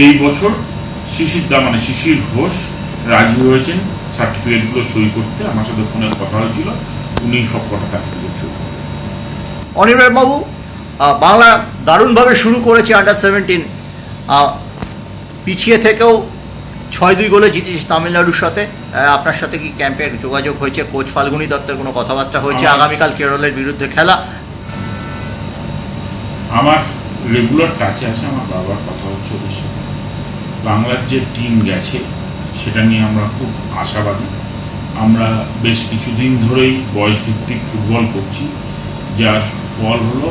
এই বছর শিশির দা মানে শিশির ঘোষ রাজি হয়েছেন। সার্টিফিকেটগুলো সই করতে। আমার সাথে ফোনে কথা হয়েছিল। উনি সব কটা সার্টিফিকেট সই। অনির্বাণ বাবু বাংলা দারুণভাবে শুরু করেছে আন্ডার সেভেন্টিন পিছিয়ে থেকেও ছয় দুই গোলে জিতেছে তামিলনাড়ুর সাথে। আপনার সাথে কি ক্যাম্পের যোগাযোগ হয়েছে? কোচ ফাল্গুনি দত্তের কোনো কথাবার্তা হয়েছে? আগামীকাল কেরলের বিরুদ্ধে খেলা? আমার রেগুলার টাচে আছে। আমার বাবার কথা হচ্ছে ওদের সাথে। বাংলার যে টিম গেছে, সেটা নিয়ে আমরা খুব আশাবাদী। আমরা বেশ কিছুদিন ধরেই বয়স ভিত্তিক ফুটবল করছি। যার ফল হলো,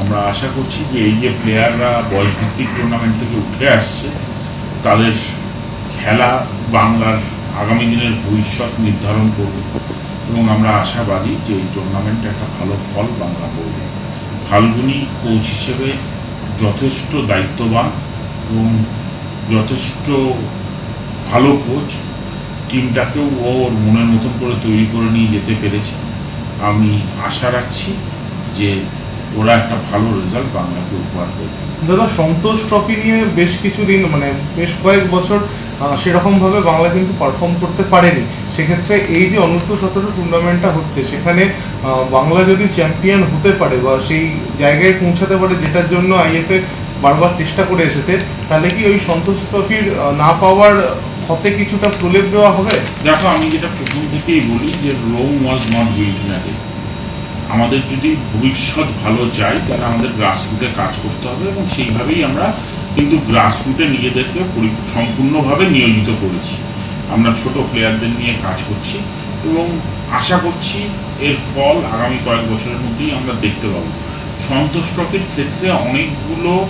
আমরা আশা করছি যে এই যে প্লেয়াররা বয়স ভিত্তিক টুর্নামেন্ট থেকে উঠে আসছে, তাদের খেলা বাংলার আগামী দিনের ভবিষ্যৎ নির্ধারণ করবে। এবং আমরা আশাবাদী যে এই টুর্নামেন্টে একটা ভালো ফল বাংলা করবে। ফাল্গুনি কোচ হিসেবে যথেষ্ট দায়িত্ববান এবং যথেষ্ট ভালো কোচ টিমটাকেও ওর মনের মতন করে তৈরি করে নিয়ে যেতে পেরেছে। আমি আশা রাখছি যে ওরা একটা ভালো রেজাল্ট বাংলাকে উপহার দেবে। দাদা, সন্তোষ ট্রফি নিয়ে বেশ কিছুদিন মানে বেশ কয়েক বছর সেরকমভাবে বাংলা কিন্তু পারফর্ম করতে পারেনি। সেক্ষেত্রে এই যে অনূর্ধ্ব সতেরো টুর্নামেন্টটা হচ্ছে, সেখানে বাংলা যদি চ্যাম্পিয়ন হতে পারে বা সেই জায়গায় পৌঁছাতে পারে, যেটার জন্য আইএফএ বারবার চেষ্টা করে এসেছে, তাহলে কি ওই সন্তোষ ট্রফির না পাওয়ার ক্ষতে কিছুটা প্রলেপ দেওয়া হবে? দেখো, আমি যেটা প্রথম থেকেই বলি যে রোম ওয়াজ নট ইন আমাদের যদি ভবিষ্যৎ ভালো চাই, তাহলে আমাদের গ্রাসরুটে কাজ করতে হবে এবং সেইভাবেই আমরা কিন্তু গ্রাসরুটে নিজেদেরকে পরি- সম্পূর্ণভাবে নিয়োজিত করেছি। আমরা ছোট প্লেয়ারদের নিয়ে কাজ করছি এবং আশা করছি এর ফল আগামী কয়েক বছরের মধ্যেই আমরা দেখতে পাবো। সন্তোষ ট্রফির ক্ষেত্রে অনেকগুলো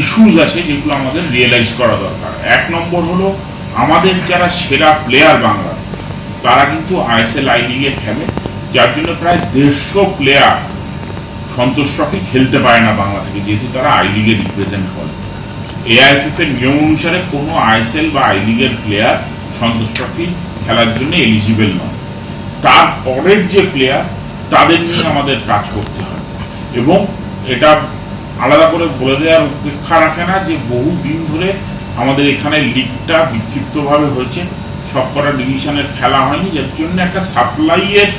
ইস্যুজ আছে যেগুলো আমাদের রিয়েলাইজ করা দরকার। এক নম্বর হলো, আমাদের যারা সেরা প্লেয়ার বাংলার তারা কিন্তু আইএসএল আই লিগে খেলে, যার জন্য প্রায় দেড়শো প্লেয়ার সন্তোষ ট্রফি খেলতে পারে না বাংলা থেকে, যেহেতু তারা আই লিগে রিপ্রেজেন্ট করে। এআইএফএফ এর নিয়ম অনুসারে কোনো আইএসএল বা আই লিগের প্লেয়ার সন্তোষ ট্রফি খেলার জন্য এলিজিবল নয়। তারপরের যে প্লেয়ার তাদের নিয়ে আমাদের কাজ করতে হয়। এবং এটা আলাদা করে বলে দেওয়ার উপেক্ষা রাখে না যে বহু দিন ধরে আমাদের এখানে লিগটা বিক্ষিপ্তভাবে হয়েছে। সবকটা ডিভিশনের খেলা হয়নি, যার জন্য একটা সাপ্লাইয়ের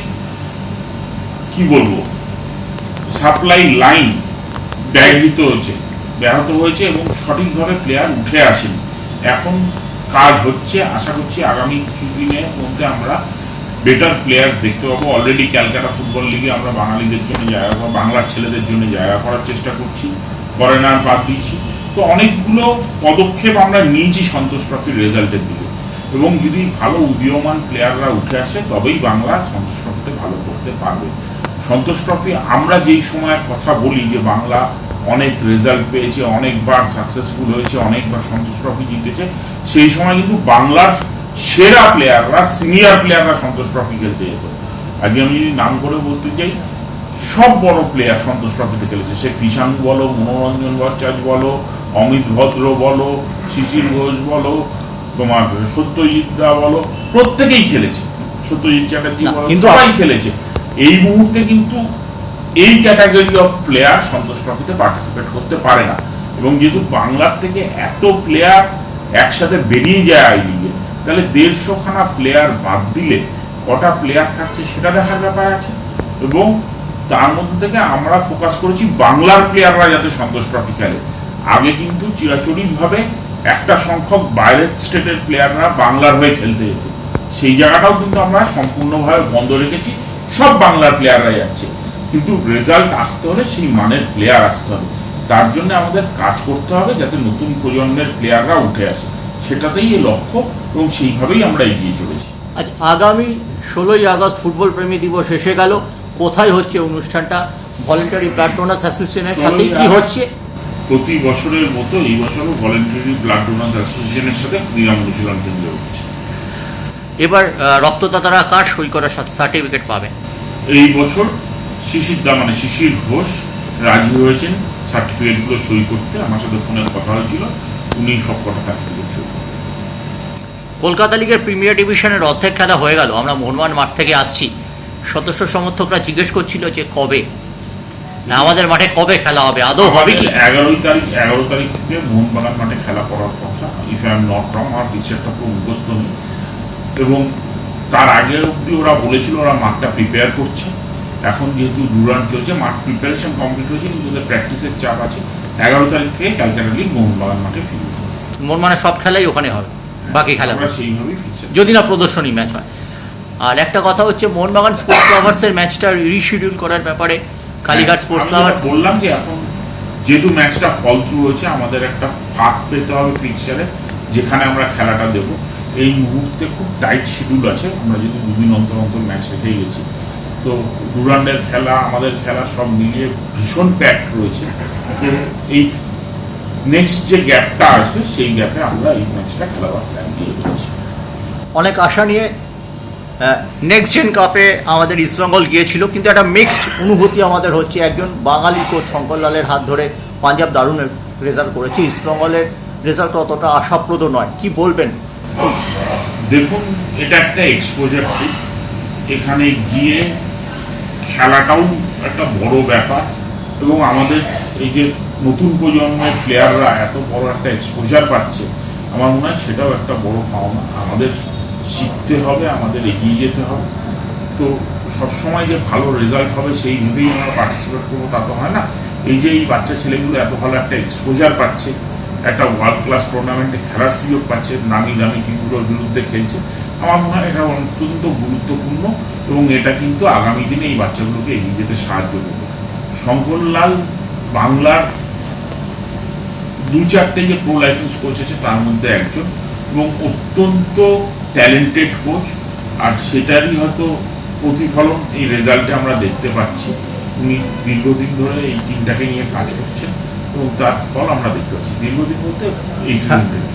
কি বলব? সাপ্লাই লাইন ব্যাহত হয়েছে ব্যাহত হয়েছে এবং সঠিকভাবে প্লেয়ার উঠে আসেনি। এখন কাজ হচ্ছে, আশা করছি আগামী কিছুদিনের মধ্যে আমরা বেটার প্লেয়ার্স দেখতে পাবো। অলরেডি ক্যালকাটা ফুটবল লিগে আমরা বাঙালিদের জন্য জায়গা করা, বাংলার ছেলেদের জন্য জায়গা করার চেষ্টা করছি ফরেনার বাদ দিয়েছি। তো অনেকগুলো পদক্ষেপ আমরা নিয়েছি সন্তোষ ট্রফির রেজাল্টের দিকে। এবং যদি ভালো উদীয়মান প্লেয়াররা উঠে আসে, তবেই বাংলা সন্তোষ ট্রফিতে ভালো করতে পারবে। সন্তোষ ট্রফি আমরা যেই সময়ের কথা বলি যে বাংলা অনেক রেজাল্ট পেয়েছে, অনেকবার সাকসেসফুল হয়েছে, অনেকবার সন্তোষ ট্রফি জিতেছে, সেই সময় কিন্তু বাংলার সেরা প্লেয়াররা সিনিয়র প্লেয়াররা সন্তোষ ট্রফি খেলতে যেত। আজকে আমি যদি নাম করে বলতে চাই সব বড় প্লেয়ার সন্তোষ ট্রফিতে খেলেছে। সে কৃষাণ বলো মনোরঞ্জন ভট্টাচার্য বলো অমিত ভদ্র বলো শিশির ঘোষ বলো তোমার সত্যজিৎ দা বলো প্রত্যেকেই খেলেছে। সত্যজিৎ চ্যাটার্জি বলো কিন্তু সবাই খেলেছে। এই মুহূর্তে কিন্তু এই ক্যাটাগরি অফ প্লেয়ার সন্তোষ ট্রফিতে পার্টিসিপেট করতে পারে না। এবং যেহেতু বাংলার থেকে এত প্লেয়ার একসাথে বেরিয়ে যায় আই তাহলে দেড়শো খানা প্লেয়ার বাদ দিলে কটা প্লেয়ার থাকছে সেটা দেখার ব্যাপার আছে। এবং তার মধ্যে থেকে আমরা ফোকাস করেছি বাংলার প্লেয়াররা যাতে সন্তোষ ট্রফি খেলে। আগে কিন্তু চিরাচরিতভাবে একটা সংখ্যক বাইরের স্টেটের প্লেয়াররা বাংলার হয়ে খেলতে যেত। সেই জায়গাটাও কিন্তু আমরা সম্পূর্ণভাবে বন্ধ রেখেছি, সব বাংলার প্লেয়াররা যাচ্ছে। কিন্তু রেজাল্ট আসতে হলে সেই মানের প্লেয়ার আসতে হবে। তার জন্য আমাদের কাজ করতে হবে যাতে নতুন প্রজন্মের প্লেয়াররা উঠে আসে। সেটাতেই এই লক্ষ্য এবং সেইভাবেই আমরা এগিয়ে চলেছি। আজ আগামী ষোলোই আগস্ট ফুটবল প্রেমী দিবস এসে গেল। কোথায় হচ্ছে অনুষ্ঠানটা? ভলেন্টারি ব্লাড ডোনার্স অ্যাসোসিয়েশনের সাথে কি হচ্ছে? প্রতি বছরের মতো এই বছরও ভলেন্টারি ব্লাড ডোনার্স অ্যাসোসিয়েশনের সাথে নিরাম অনুশীলন কেন্দ্র হচ্ছে। এবার রক্তদাতারা কার সই করার সার্টিফিকেট পাবে? এই বছর শিশির দা মানে শিশির ঘোষ রাজি হয়েছেন। সার্টিফিকেটগুলো সই করতে। আমার সাথে ফোনে কথা হয়েছিল। উনি সার্টিফিকেট কলকাতা লিগের প্রিমিয়ার ডিভিশনের অর্ধেক খেলা হয়ে গেল। আমরা মোহনবাগান মাঠ থেকে আসছি। সদস্য সমর্থকরা জিজ্ঞেস করছিল যে কবে? না আমাদের মাঠে কবে খেলা হবে? আদৌ হবে কি? এগারোই তারিখ এগারো তারিখ থেকে মোহনবাগান মাঠে খেলা করার কথা। If I am not wrong আমার পিকচারটা পুরো মুখস্থ নেই। এবং তার আগে অবধি ওরা বলেছিল ওরা মাঠটা প্রিপেয়ার করছে। এখন যেহেতু দুরান চলছে মাঠ প্রিপারেশন কমপ্লিট হয়েছে কিন্তু প্র্যাকটিসের চাপ আছে। এগারো তারিখ থেকে ক্যালকাটা লিগ মোহনবাগান মাঠে ফিরবে মোর মানে সব খেলাই ওখানে হবে বাকি খেলা যদি না প্রদর্শনী ম্যাচ হয়। আর একটা কথা হচ্ছে মোহনবাগান স্পোর্টস লাভার্সের ম্যাচটা রিশিডিউল করার ব্যাপারে কালীঘাট স্পোর্টস হ্যাঁ, লাভার্স বললাম যে এখন যেহেতু ম্যাচটা ফল থ্রু হয়েছে আমাদের একটা ফাঁক পেতে হবে পিকচারে যেখানে আমরা খেলাটা দেব। এই মুহূর্তে খুব টাইট শিডিউল আছে আমরা যদি দুদিন অন্তর অন্তর ম্যাচ রেখেই গেছি তো ডুরান্ডের খেলা আমাদের খেলা সব মিলিয়ে ভীষণ প্যাকড রয়েছে। এই নেক্সট যে গ্যাপটা আসবে সেই গ্যাপে আমরা এই ম্যাচটা খেলাবার প্ল্যান নিয়ে রয়েছি অনেক আশা নিয়ে নেক্সট জেন কাপে আমাদের ইস্টবেঙ্গল গিয়েছিল কিন্তু একটা মিক্সড অনুভূতি আমাদের হচ্ছে একজন বাঙালি কোচ শঙ্করলালের হাত ধরে পাঞ্জাব দারুণ রেজাল্ট করেছে। ইস্টবেঙ্গলের রেজাল্ট অতটা আশাপ্রদ নয়। কি বলবেন? দেখুন এটা একটা এক্সপোজার এখানে গিয়ে খেলাটাও একটা বড় ব্যাপার এবং আমাদের এই যে নতুন প্রজন্মের প্লেয়াররা এত বড় একটা এক্সপোজার পাচ্ছে, আমার মনে হয় সেটাও একটা বড় পাওনা আমাদের শিখতে হবে, আমাদের এগিয়ে যেতে হবে। তো সবসময় যে ভালো রেজাল্ট হবে সেই ভেবেই আমরা পার্টিসিপেট করব, তা তো হয় না। এই যে এই বাচ্চা ছেলেগুলো এত ভালো একটা এক্সপোজার পাচ্ছে, একটা ওয়ার্ল্ড ক্লাস টুর্নামেন্টে খেলার সুযোগ পাচ্ছে, নামি দামি টিমগুলোর বিরুদ্ধে খেলছে আমার মনে হয় এটা অত্যন্ত গুরুত্বপূর্ণ এবং এটা কিন্তু আগামী দিনে এই বাচ্চাগুলোকে এগিয়ে যেতে সাহায্য করবে। শঙ্করলাল বাংলার দু চারটে যে প্রো লাইসেন্স কোচ আছে, তার মধ্যে একজন এবং অত্যন্ত ট্যালেন্টেড কোচ আর সেটারই হয়তো প্রতিফলন, এই রেজাল্টে আমরা দেখতে পাচ্ছি। উনি দীর্ঘদিন ধরে এই টিমটাকে নিয়ে কাজ করছেন এবং তার ফল আমরা দেখতে পাচ্ছি। দীর্ঘদিন বলতে এই সিজন থেকে।